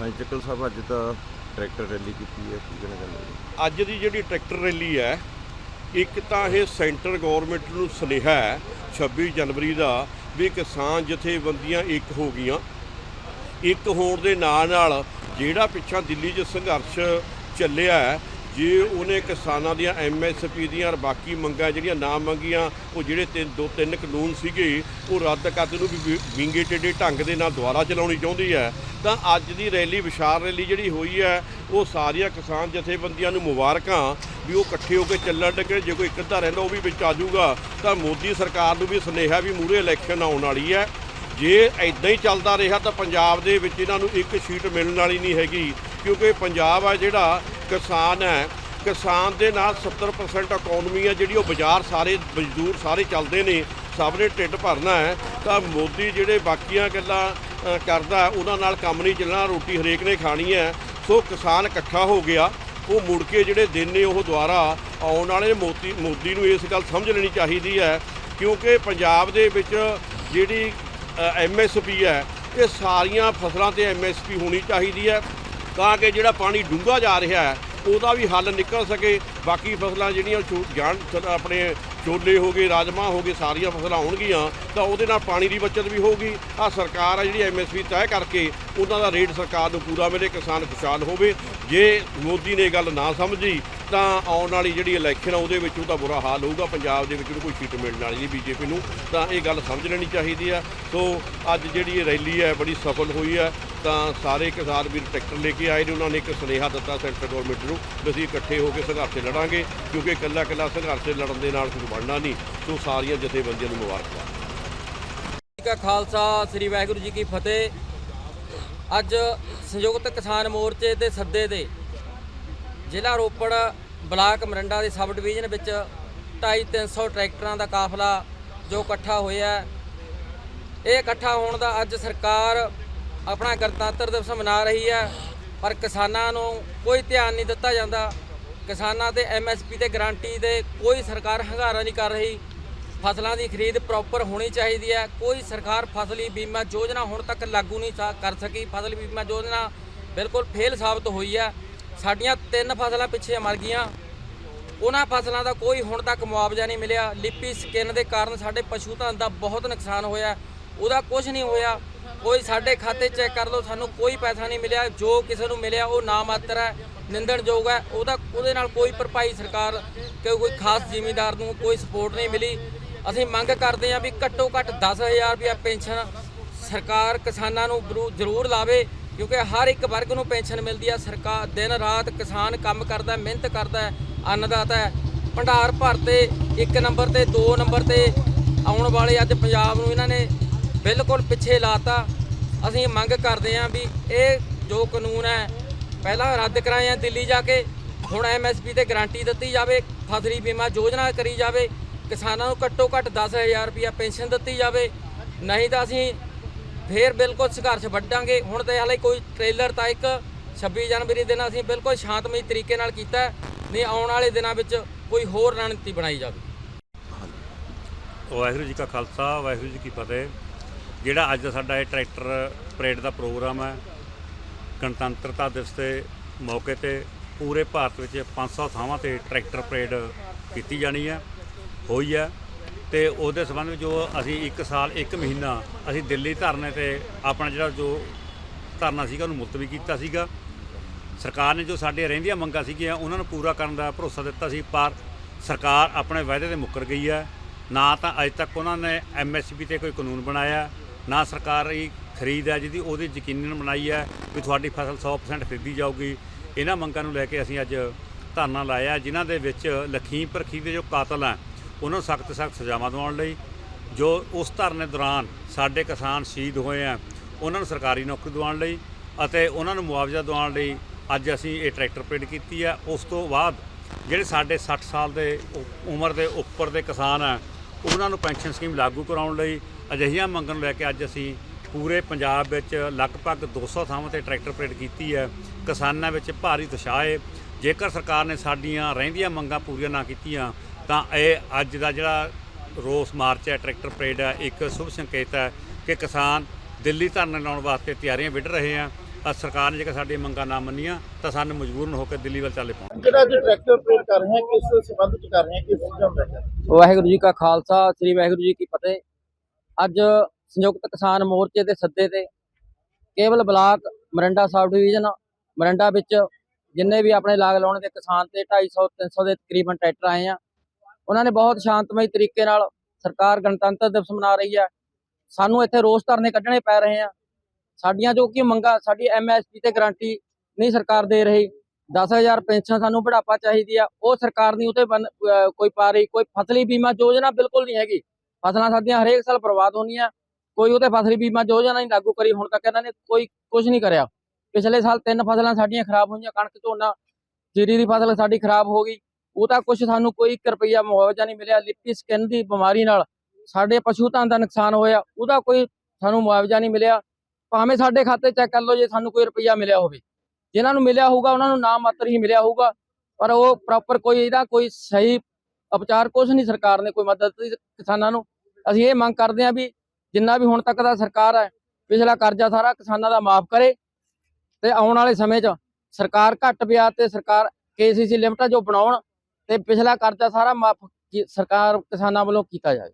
ਹਾਂਜੀ, ਚੱਕਲ ਸਾਹਿਬ, ਅੱਜ ਤਾਂ ਟਰੈਕਟਰ ਰੈਲੀ ਕੀਤੀ ਹੈ, ਕੀ ਕਹਿਣਾ ਚਾਹੁੰਦੇ ਅੱਜ ਦੀ ਜਿਹੜੀ ਟਰੈਕਟਰ ਰੈਲੀ ਹੈ, ਇੱਕ ਤਾਂ ਇਹ ਸੈਂਟਰ ਗਵਰਨਮੈਂਟ ਨੂੰ ਸੁਨੇਹਾ ਹੈ 26 ਜਨਵਰੀ ਦਾ, ਵੀ ਕਿਸਾਨ ਜਥੇਬੰਦੀਆਂ ਇੱਕ ਹੋ ਗਈਆਂ। ਇੱਕ ਹੋਣ ਦੇ ਨਾਲ ਨਾਲ ਜਿਹੜਾ ਪਿੱਛਾ ਦਿੱਲੀ 'ਚ ਸੰਘਰਸ਼ ਚੱਲਿਆ ਜੇ ਉਹਨੇ ਕਿਸਾਨਾਂ ਦੀਆਂ ਐਮਐਸਪੀ ਦੀਆਂ ਔਰ ਬਾਕੀ ਮੰਗਾਂ ਜਿਹੜੀਆਂ ਨਾ ਮੰਗੀਆਂ, ਉਹ ਜਿਹੜੇ ਤਿੰਨ, ਦੋ, ਤਿੰਨ ਕਾਨੂੰਨ ਸੀਗੇ, ਉਹ ਰੱਦ ਕਰਦੇ ਨੂੰ ਵੀ ਵਿੰਗੇ ਟੇਡੇ ਢੰਗ ਦੇ ਨਾਲ ਦੁਬਾਰਾ ਚਲਾਉਣੀ ਚਾਹੁੰਦੀ ਹੈ। ਤਾਂ ਅੱਜ ਦੀ ਰੈਲੀ, ਵਿਸ਼ਾਲ ਰੈਲੀ ਜਿਹੜੀ ਹੋਈ ਹੈ, ਉਹ ਸਾਰੀਆਂ ਕਿਸਾਨ ਜਥੇਬੰਦੀਆਂ ਨੂੰ ਮੁਬਾਰਕਾਂ ਵੀ ਉਹ ਇਕੱਠੇ ਹੋ ਕੇ ਚੱਲਣ ਲੱਗੇ। ਜੇ ਕੋਈ ਇੱਕ ਅੱਧਾ ਰਹਿੰਦਾ, ਉਹ ਵੀ ਵਿੱਚ ਆ ਜਾਊਗਾ। ਤਾਂ ਮੋਦੀ ਸਰਕਾਰ ਨੂੰ ਵੀ ਸੁਨੇਹਾ ਵੀ ਮੂਹਰੇ ਇਲੈਕਸ਼ਨ ਆਉਣ ਵਾਲੀ ਹੈ। ਜੇ ਐਦਾਂ ਹੀ ਚੱਲਦਾ ਰਿਹਾ, ਤਾਂ ਪੰਜਾਬ ਦੇ ਵਿੱਚ ਇਹਨਾਂ ਨੂੰ ਇੱਕ ਸੀਟ ਮਿਲਣ ਵਾਲੀ ਨਹੀਂ ਹੈਗੀ, ਕਿਉਂਕਿ ਪੰਜਾਬ ਆ ਜਿਹੜਾ ਕਿਸਾਨ ਹੈ, ਕਿਸਾਨ ਦੇ ਨਾਲ 70% ਇਕਨੋਮੀ ਹੈ, ਜਿਹੜੀ ਉਹ ਬਾਜ਼ਾਰ ਸਾਰੇ ਮਜ਼ਦੂਰ ਸਾਰੇ ਚੱਲਦੇ ਨੇ, ਸਭ ਨੇ ਢਿੱਡ ਭਰਨਾ ਹੈ, ਤਾਂ ਮੋਦੀ ਜਿਹੜੇ ਬਾਕੀਆਂ ਗੱਲਾਂ ਕਰਦਾ ਉਹਨਾਂ ਨਾਲ ਕੰਮ ਨਹੀਂ ਚੱਲਣਾ, ਰੋਟੀ ਹਰੇਕ ਨੇ ਖਾਣੀ ਹੈ, ਸੋ ਕਿਸਾਨ ਇਕੱਠਾ ਹੋ ਗਿਆ, ਉਹ ਮੁੜ ਕੇ ਜਿਹੜੇ ਦਿਨ ਨੇ ਉਹ ਦੁਆਰਾ ਆਉਣ ਵਾਲੇ ਮੋਦੀ ਮੋਦੀ ਨੂੰ ਇਸ ਗੱਲ ਸਮਝ ਲੈਣੀ ਚਾਹੀਦੀ ਹੈ, ਕਿਉਂਕਿ ਪੰਜਾਬ ਦੇ ਵਿੱਚ ਜਿਹੜੀ ਐਮਐਸਪੀ ਹੈ, ਇਹ ਸਾਰੀਆਂ ਫਸਲਾਂ ਤੇ ਐਮਐਸਪੀ ਹੋਣੀ ਚਾਹੀਦੀ ਹੈ ਤਾਂ ਕਿ ਜਿਹੜਾ ਪਾਣੀ ਡੂੰਘਾ ਜਾ ਰਿਹਾ ਹੈ, ਉਹਦਾ ਵੀ ਹੱਲ ਨਿਕਲ ਸਕੇ। ਬਾਕੀ ਫਸਲਾਂ ਜਿਹੜੀਆਂ ਛੋ- ਜਾਣ ਆਪਣੇ ਛੋਲੇ ਹੋ ਗਏ ਰਾਜਮਾ ਹੋ ਗਏ, ਸਾਰੀਆਂ ਫਸਲਾਂ ਹੋਣਗੀਆਂ ਤਾਂ ਉਹਦੇ ਨਾਲ ਪਾਣੀ ਦੀ ਬਚਤ ਵੀ ਹੋਊਗੀ। ਆ ਸਰਕਾਰ ਆ ਜਿਹੜੀ ਐਮਐਸਪੀ ਤੈਅ ਕਰਕੇ ਉਹਨਾਂ ਦਾ ਰੇਟ ਸਰਕਾਰ ਨੂੰ ਪੂਰਾ ਮਿਲੇ, ਕਿਸਾਨ ਖੁਸ਼ਹਾਲ ਹੋਵੇ। ਜੇ ਮੋਦੀ ਨੇ ਇਹ ਗੱਲ ਨਾ ਸਮਝੀ ਤਾਂ ਆਉਣ ਵਾਲੀ ਜਿਹੜੀ ਇਲੈਕਸ਼ਨ ਆ, ਉਹਦੇ ਵਿੱਚ ਉਹਦਾ ਬੁਰਾ ਹਾਲ ਹੋਊਗਾ। ਪੰਜਾਬ ਦੇ ਵਿੱਚ ਉਹਨੂੰ ਕੋਈ ਸੀਟ ਮਿਲਣ ਵਾਲੀ ਨਹੀਂ ਬੀਜੇਪੀ ਨੂੰ। ਤਾਂ ਇਹ ਗੱਲ ਸਮਝ ਲੈਣੀ ਚਾਹੀਦੀ ਆ। ਸੋ ਅੱਜ ਜਿਹੜੀ ਇਹ ਰੈਲੀ ਹੈ ਬੜੀ ਸਫਲ ਹੋਈ ਹੈ ਤਾਂ ਸਾਰੇ ਕਿਸਾਨ ਵੀਰ ਟਰੈਕਟਰ ਲੈ ਕੇ ਆਏ ਨੇ, ਉਹਨਾਂ ਨੇ ਇੱਕ ਸੁਨੇਹਾ ਦਿੱਤਾ ਸੈਂਟਰ ਗਵਰਨਮੈਂਟ ਨੂੰ ਵੀ ਅਸੀਂ ਇਕੱਠੇ ਹੋ ਕੇ ਸੰਘਰਸ਼ ਲੜਾਂਗੇ, ਕਿਉਂਕਿ ਇਕੱਲਾ ਇਕੱਲਾ ਸੰਘਰਸ਼ ਲੜਨ ਦੇ ਨਾਲ ਕੁਝ ਬਣਨਾ ਨਹੀਂ। ਸੋ ਸਾਰੀਆਂ ਜਥੇਬੰਦੀਆਂ ਨੂੰ ਮੁਬਾਰਕਬਾਦ ਜੀ ਕਾ ਖਾਲਸਾ, ਸ੍ਰੀ ਵਾਹਿਗੁਰੂ ਜੀ ਕੀ ਫਤਿਹ। ਅੱਜ ਸੰਯੁਕਤ ਕਿਸਾਨ ਮੋਰਚੇ ਦੇ ਸੱਦੇ ਤੇ ਜ਼ਿਲ੍ਹਾ ਰੋਪੜ ਬਲਾਕ ਮਰੰਡਾ ਦੇ ਸਬ ਡਿਵੀਜ਼ਨ ਵਿੱਚ 250 ਟਰੈਕਟਰਾਂ ਦਾ ਕਾਫਲਾ ਜੋ ਇਕੱਠਾ ਹੋਇਆ ਇਹ ਇਕੱਠਾ ਹੋਣ ਦਾ ਅੱਜ ਸਰਕਾਰ ਆਪਣਾ ਗਣਤੰਤਰ ਦਿਵਸ ਮਨਾ ਰਹੀ ਹੈ, ਪਰ ਕਿਸਾਨਾਂ ਨੂੰ ਕੋਈ ਧਿਆਨ ਨਹੀਂ ਦਿੱਤਾ ਜਾਂਦਾ। ਕਿਸਾਨਾਂ ਤੇ ਐਮਐਸਪੀ ਤੇ ਗਾਰੰਟੀ ਦੇ ਕੋਈ ਸਰਕਾਰ ਹੰਗਾਰਾ ਨਹੀਂ ਕਰ ਰਹੀ। ਫਸਲਾਂ ਦੀ ਖਰੀਦ ਪ੍ਰੋਪਰ ਹੋਣੀ ਚਾਹੀਦੀ ਹੈ। ਕੋਈ ਸਰਕਾਰ ਫਸਲੀ ਬੀਮਾ ਯੋਜਨਾ ਹੁਣ ਤੱਕ ਲਾਗੂ ਨਹੀਂ ਕਰ ਸਕੀ। ਫਸਲ ਬੀਮਾ ਯੋਜਨਾ ਬਿਲਕੁਲ ਫੇਲ ਸਾਬਤ ਹੋਈ ਹੈ। ਸਾਡੀਆਂ ਤਿੰਨ ਫਸਲਾਂ ਪਿੱਛੇ ਮਰ ਗਈਆਂ। ਉਹਨਾਂ ਫਸਲਾਂ ਦਾ ਕੋਈ ਹੁਣ ਤੱਕ ਮੁਆਵਜ਼ਾ ਨਹੀਂ ਮਿਲਿਆ। ਲਿਪੀ ਸਕਿਨ ਦੇ ਕਾਰਨ ਸਾਡੇ ਪਸ਼ੂ ਧਨ ਦਾ ਬਹੁਤ ਨੁਕਸਾਨ ਹੋਇਆ। ਉਹਦਾ ਕੁਝ ਨਹੀਂ ਹੋਇਆ। ਕੋਈ ਸਾਡੇ ਖਾਤੇ ਚੈੱਕ ਕਰ ਲਓ, ਸਾਨੂੰ ਕੋਈ ਪੈਸਾ ਨਹੀਂ ਮਿਲਿਆ। ਜੋ ਕਿਸੇ ਨੂੰ ਮਿਲਿਆ, ਉਹ ਨਾ ਮਾਤਰ ਹੈ, ਨਿੰਦਣਯੋਗ ਹੈ। ਉਹਦਾ, ਉਹਦੇ ਨਾਲ ਕੋਈ ਭਰਪਾਈ ਸਰਕਾਰ ਕਿ ਕੋਈ ਖਾਸ ਜ਼ਿਮੀਂਦਾਰ ਨੂੰ ਕੋਈ ਸਪੋਰਟ ਨਹੀਂ ਮਿਲੀ। ਅਸੀਂ ਮੰਗ ਕਰਦੇ ਹਾਂ ਵੀ ਘੱਟੋ ਘੱਟ 10000 ਰੁਪਇਆ ਪੈਨਸ਼ਨ ਸਰਕਾਰ ਕਿਸਾਨਾਂ ਨੂੰ ਜ਼ਰੂਰ ਲਾਵੇ। ਕਿਉਂਕਿ ਹਰ ਇੱਕ ਵਰਗ ਨੂੰ ਪੈਨਸ਼ਨ ਮਿਲਦੀ ਹੈ ਸਰਕਾਰ ਦਿਨ ਰਾਤ ਕਿਸਾਨ ਕੰਮ ਕਰਦਾ, ਮਿਹਨਤ ਕਰਦਾ, ਅੰਨਦਾਤਾ ਹੈ। ਭੰਡਾਰ ਭਰਤੇ ਇੱਕ ਨੰਬਰ ਤੇ, ਦੋ ਨੰਬਰ ਤੇ ਆਉਣ ਵਾਲੇ ਅੱਜ ਪੰਜਾਬ ਨੂੰ ਇਹਨਾਂ ਨੇ ਬਿਲਕੁਲ ਪਿੱਛੇ ਲਾਤਾ। ਅਸੀਂ ਮੰਗ ਕਰਦੇ ਹਾਂ ਵੀ ਇਹ ਜੋ ਕਾਨੂੰਨ ਹੈ, ਪਹਿਲਾਂ ਰੱਦ ਕਰਾਏ ਆ ਦਿੱਲੀ ਜਾ ਕੇ, ਹੁਣ ਐਮਐਸਪੀ ਤੇ ਗਾਰੰਟੀ ਦਿੱਤੀ ਜਾਵੇ, ਫਸਲੀ ਬੀਮਾ ਯੋਜਨਾ ਕਰੀ ਜਾਵੇ, ਕਿਸਾਨਾਂ ਨੂੰ ਘੱਟੋ ਘੱਟ 10000 ਰੁਪਇਆ ਪੈਨਸ਼ਨ ਦਿੱਤੀ ਜਾਵੇ। ਨਹੀਂ ਤਾਂ ਅਸੀਂ ਫੇਰ ਬਿਲਕੁਲ ਸੰਘਰਸ਼ ਵੱਢਾਂਗੇ। ਹੁਣ ਤੇ ਹਾਲੇ ਕੋਈ ਟ੍ਰੇਲਰ ਤਾਂ ਇੱਕ 26 ਜਨਵਰੀ ਦਿਨ ਅਸੀਂ ਬਿਲਕੁਲ ਸ਼ਾਂਤਮਈ ਤਰੀਕੇ ਨਾਲ ਕੀਤਾ ਨਹੀਂ, ਆਉਣ ਵਾਲੇ ਦਿਨਾਂ ਵਿੱਚ ਕੋਈ ਹੋਰ ਰਣਨੀਤੀ ਬਣਾਈ ਜਾਵੇ। ਵਾਹਿਗੁਰੂ ਜੀ ਕਾ ਖਾਲਸਾ, ਵਾਹਿਗੁਰੂ ਜੀ ਕੀ ਫਤਿਹ। ਜਿਹੜਾ ਅੱਜ ਦਾ ਸਾਡਾ ਇਹ ਟਰੈਕਟਰ ਪਰੇਡ ਦਾ ਪ੍ਰੋਗਰਾਮ ਹੈ, ਗਣਤੰਤਰਤਾ ਦਿਵਸ ਦੇ ਮੌਕੇ ਤੇ ਪੂਰੇ ਭਾਰਤ ਵਿੱਚ 500 ਥਾਵਾਂ ਤੇ ਟਰੈਕਟਰ ਪਰੇਡ ਕੀਤੀ ਜਾਣੀ ਹੈ, ਹੋਈ ਹੈ। ਤੇ ਉਹਦੇ ਸੰਬੰਧ ਵਿੱਚ ਜੋ ਅਸੀਂ 1 ਸਾਲ 1 ਮਹੀਨਾ ਅਸੀਂ ਦਿੱਲੀ ਧਰਨੇ ਤੇ ਆਪਣਾ ਜਿਹੜਾ ਜੋ ਧਰਨਾ ਸੀਗਾ ਉਹਨੂੰ ਮੁਲਤਵੀ ਕੀਤਾ ਸੀਗਾ। ਸਰਕਾਰ ਨੇ ਜੋ ਸਾਡੇ ਰਹਿੰਦੀਆਂ ਮੰਗਾਂ ਸੀਗੀਆਂ, ਉਹਨਾਂ ਨੂੰ ਪੂਰਾ ਕਰਨ ਦਾ ਭਰੋਸਾ ਦਿੱਤਾ ਸੀ, ਪਰ ਸਰਕਾਰ ਆਪਣੇ ਵਾਅਦੇ ਤੇ ਮੁੱਕਰ ਗਈ ਹੈ। ਨਾ ਤਾਂ ਅਜੇ ਤੱਕ ਉਹਨਾਂ ਨੇ ਐਮਐਸਪੀ ਤੇ ਕੋਈ ਕਾਨੂੰਨ ਬਣਾਇਆ, ਨਾ ਸਰਕਾਰੀ ਖਰੀਦ ਹੈ ਜਿਹਦੀ, ਉਹਦੀ ਯਕੀਨਨ ਬਣਾਈ ਹੈ ਵੀ ਤੁਹਾਡੀ ਫਸਲ 100% ਖਰੀਦੀ ਜਾਊਗੀ। ਇਹਨਾਂ ਮੰਗਾਂ ਨੂੰ ਲੈ ਕੇ ਅਸੀਂ ਅੱਜ ਧਰਨਾ ਲਾਇਆ, ਜਿਨ੍ਹਾਂ ਦੇ ਵਿੱਚ ਲਖੀਮਪੁਰ ਖੀਰ ਦੇ ਜੋ ਕਾਤਲ ਹੈ ਉਹਨਾਂ ਨੂੰ ਸਖਤ ਸਖਤ ਸਜ਼ਾਵਾਂ ਦਿਵਾਉਣ ਲਈ, ਜੋ ਉਸ ਧਰਨੇ ਦੌਰਾਨ ਸਾਡੇ ਕਿਸਾਨ ਸ਼ਹੀਦ ਹੋਏ ਆ, ਉਹਨਾਂ ਨੂੰ ਸਰਕਾਰੀ ਨੌਕਰੀ ਦਿਵਾਉਣ ਲਈ ਅਤੇ ਉਹਨਾਂ ਨੂੰ ਮੁਆਵਜ਼ਾ ਦਿਵਾਉਣ ਲਈ ਅੱਜ ਅਸੀਂ ਇਹ ਟਰੈਕਟਰ ਪੇਡ ਕੀਤੀ ਹੈ ਉਸ ਤੋਂ ਬਾਅਦ ਜਿਹੜੇ ਸਾਡੇ 60 ਸਾਲ ਦੇ ਉਮਰ ਦੇ ਉੱਪਰ ਦੇ ਕਿਸਾਨ ਆ, ਉਹਨਾਂ ਨੂੰ ਪੈਨਸ਼ਨ ਸਕੀਮ ਲਾਗੂ ਕਰਾਉਣ ਲਈ ਅਜਿਹੀਆਂ ਮੰਗਾਂ ਨੂੰ ਲੈ ਕੇ ਅੱਜ ਅਸੀਂ ਪੂਰੇ ਪੰਜਾਬ ਵਿੱਚ ਲਗਭਗ 200 ਥਾਵਾਂ ਤੇ ਟਰੈਕਟਰ ਪਰੇਡ ਕੀਤੀ ਹੈ ਕਿਸਾਨਾਂ ਵਿੱਚ ਭਾਰੀ ਉਤਸ਼ਾਹ ਹੈ ਜੇਕਰ ਸਰਕਾਰ ਨੇ ਸਾਡੀਆਂ ਰਹਿੰਦੀਆਂ ਮੰਗਾਂ ਪੂਰੀਆਂ ਨਾ ਕੀਤੀਆਂ ਤਾਂ ਇਹ ਅੱਜ ਦਾ ਜਿਹੜਾ ਰੋਸ ਮਾਰਚ ਹੈ ਟਰੈਕਟਰ ਪਰੇਡ ਹੈ ਇੱਕ ਸ਼ੁਭ ਸੰਕੇਤ ਹੈ ਕਿ ਕਿਸਾਨ ਦਿੱਲੀ ਧਰਨੇ ਲਾਉਣ ਵਾਸਤੇ ਤਿਆਰੀਆਂ ਵਿੱਢ ਰਹੇ ਆ। ਅ, ਸਰਕਾਰ ਨੇ ਜੇਕਰ ਸਾਡੀਆਂ ਮੰਗਾਂ ਨਾ ਮੰਨੀਆਂ ਤਾਂ ਸਾਨੂੰ ਮਜਬੂਰਨ ਹੋ ਕੇ ਦਿੱਲੀ ਵੱਲ ਚੱਲੇ ਪਾਉਣਾ ਜਿਹੜਾ ਅੱਜ ਟਰੈਕਟਰ ਪਰੇਡ ਕਰ ਰਹੇ ਹਾਂ ਕਿਸ ਸੰਬੰਧ ਚ ਕਰ ਰਹੇ ਹਾਂ ਕਿਸ ਕੇ ਵਾਹਿਗੁਰੂ ਜੀ ਕਾ ਖਾਲਸਾ ਸ੍ਰੀ ਵਾਹਿਗੁਰੂ ਜੀ ਕੀ ਫਤਿਹ। ਅੱਜ ਸੰਯੁਕਤ ਕਿਸਾਨ ਮੋਰਚੇ ਦੇ ਸੱਦੇ ਤੇ ਕੇਵਲ block Maranda sub division Maranda ਵਿੱਚ ਜਿੰਨੇ ਵੀ ਆਪਣੇ ਲਾਗ ਲਾਉਣ ਦੇ ਕਿਸਾਨ ਤੇ 250 300 ਦੇ ਤਕਰੀਬਨ ਟਰੈਕਟਰ ਆਏ ਆ। ਉਹਨਾਂ ਨੇ ਬਹੁਤ ਸ਼ਾਂਤਮਈ ਤਰੀਕੇ ਨਾਲ ਸਰਕਾਰ ਗਣਤੰਤਰ ਦਿਵਸ ਮਨਾ ਰਹੀ ਹੈ। ਸਾਨੂੰ ਇੱਥੇ ਰੋਸ ਧਰਨੇ ਕੱਢਣੇ ਪੈ ਰਹੇ ਆ। ਸਾਡੀਆਂ ਜੋ ਕਿ ਮੰਗਾਂ, ਸਾਡੀ ਐਮਐਸਪੀ ਤੇ ਗਾਰੰਟੀ ਨਹੀਂ ਸਰਕਾਰ ਦੇ ਰਹੀ। 10000 ਪੈਨਸ਼ਨ ਸਾਨੂੰ ਬੁਢਾਪਾ ਚਾਹੀਦੀ ਆ। ਉਹ ਸਰਕਾਰ ਨਹੀਂ ਉਤੇ ਬੰਨ- ਕੋਈ ਪਾ ਰਹੀ, ਕੋਈ ਫਸਲੀ ਬੀਮਾ ਯੋਜਨਾ ਬਿਲਕੁਲ ਨਹੀਂ ਹੈਗੀ। ਫਸਲਾਂ ਸਾਡੀਆਂ ਹਰੇਕ ਸਾਲ ਬਰਬਾਦ ਹੋਣੀਆਂ। ਕੋਈ ਉਹਤੇ ਫਸਲੀ ਬੀਮਾ ਯੋਜਨਾ ਨਹੀਂ ਲਾਗੂ ਕਰੀ। ਹੁਣ ਤੱਕ ਇਹਨਾਂ ਨੇ ਕੋਈ ਕੁਝ ਨਹੀਂ ਕਰਿਆ। ਪਿਛਲੇ ਸਾਲ ਤਿੰਨ ਫਸਲਾਂ ਸਾਡੀਆਂ ਖਰਾਬ ਹੋਈਆਂ, ਕਣਕ, ਝੋਨਾ, ਜੀਰੀ ਦੀ ਫਸਲ ਸਾਡੀ ਖਰਾਬ ਹੋ ਗਈ। ਉਹ ਤਾਂ ਕੁਝ ਸਾਨੂੰ ਕੋਈ 1 ਰੁਪਈਆ ਮੁਆਵਜ਼ਾ ਨਹੀਂ ਮਿਲਿਆ, ਲਿਪੀ ਸਕਿਨ ਦੀ ਬਿਮਾਰੀ ਨਾਲ ਸਾਡੇ ਪਸ਼ੂ ਧਨ ਦਾ ਨੁਕਸਾਨ ਹੋਇਆ, ਉਹਦਾ ਕੋਈ ਸਾਨੂੰ ਮੁਆਵਜ਼ਾ ਨਹੀਂ ਮਿਲਿਆ। ਭਾਵੇਂ ਸਾਡੇ ਖਾਤੇ ਚੈੱਕ ਕਰ ਲਓ ਜੇ ਸਾਨੂੰ ਕੋਈ ਰੁਪਈਆ ਮਿਲਿਆ ਹੋਵੇ। ਜਿਨ੍ਹਾਂ ਨੂੰ ਮਿਲਿਆ ਹੋਊਗਾ, ਉਹਨਾਂ ਨੂੰ ਨਾਮ ਮਾਤਰ ਹੀ ਮਿਲਿਆ ਹੋਊਗਾ, ਪਰ ਉਹ ਪ੍ਰੋਪਰ ਕੋਈ ਇਹਦਾ ਕੋਈ ਸਹੀ ਉਪਚਾਰ ਕੁਝ ਨਹੀਂ, ਸਰਕਾਰ ਨੇ ਕੋਈ ਮਦਦ ਦਿੱਤੀ ਕਿਸਾਨਾਂ ਨੂੰ। ਅਸੀਂ ਇਹ ਮੰਗ ਕਰਦੇ ਹਾਂ ਵੀ ਜਿੰਨਾ ਵੀ ਹੁਣ ਤੱਕ ਦਾ ਸਰਕਾਰ ਹੈ, ਪਿਛਲਾ ਕਰਜ਼ਾ ਸਾਰਾ ਕਿਸਾਨਾਂ ਦਾ ਮਾਫ ਕਰੇ ਤੇ ਆਉਣ ਵਾਲੇ ਸਮੇਂ 'ਚ ਸਰਕਾਰ ਘੱਟ ਵਿਆਜ ਤੇ ਸਰਕਾਰ ਕੇਸੀਸੀ ਲਿਮਟਾਂ ਜੋ ਬਣਾਉਣ ਤੇ ਪਿਛਲਾ ਕਰਜ਼ਾ ਸਾਰਾ ਮਾਫ ਸਰਕਾਰ ਕਿਸਾਨਾਂ ਵੱਲੋਂ ਕੀਤਾ ਜਾਵੇ।